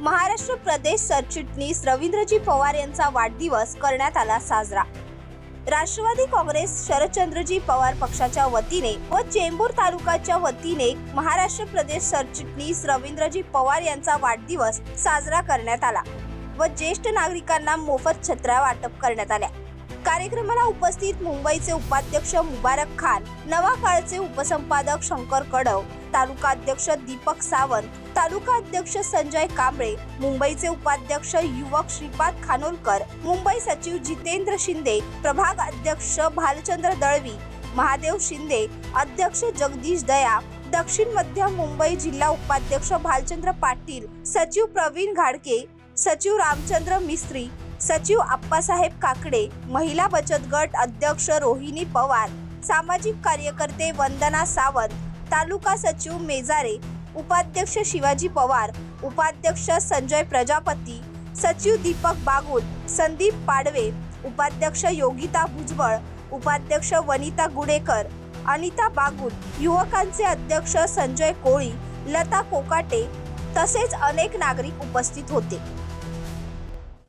महाराष्ट्र प्रदेश सरचिटणीस रवींद्रजी पवार यांचा वाढदिवस करण्यात आला साजरा. राष्ट्रवादी काँग्रेस शरदचंद्रजी पवार पक्षाच्या वतीने व चेंबूर तालुक्याच्या वतीने महाराष्ट्र प्रदेश सरचिटणीस रवींद्रजी पवार यांचा वाढदिवस साजरा करण्यात आला व ज्येष्ठ नागरिकांना मोफत छत्र्या वाटप करण्यात आल्या. कार्यक्रमाला उपस्थित मुंबईचे उपाध्यक्ष मुबारक खान नवा काळचे उपसंपादक शंकर कडव तालुका अध्यक्ष दीपक सावंत तालुका अध्यक्ष संजय कांबळे मुंबईचे उपाध्यक्ष युवक श्रीपाद खानोलकर मुंबई सचिव जितेंद्र शिंदे प्रभाग अध्यक्ष भालचंद्र दळवी महादेव शिंदे अध्यक्ष जगदीश दया दक्षिण मध्य मुंबई जिल्हा उपाध्यक्ष भालचंद्र पाटील सचिव प्रवीण घाडके सचिव रामचंद्र मिस्त्री सचिव आप्पासाहेब काकडे महिला बचत गट अध्यक्ष रोहिणी पवार सामाजिक कार्यकर्ते वंदना सावंत तालुका सचिव मेजारे उपाध्यक्ष शिवाजी पवार उपाध्यक्ष संजय प्रजापती सचिव दीपक बागुल संदीप पाडवे उपाध्यक्ष योगिता भुजबळ उपाध्यक्ष वनिता गुडेकर अनिता बागुल युवकांचे अध्यक्ष संजय कोळी लता कोकाटे तसेच अनेक नागरिक उपस्थित होते.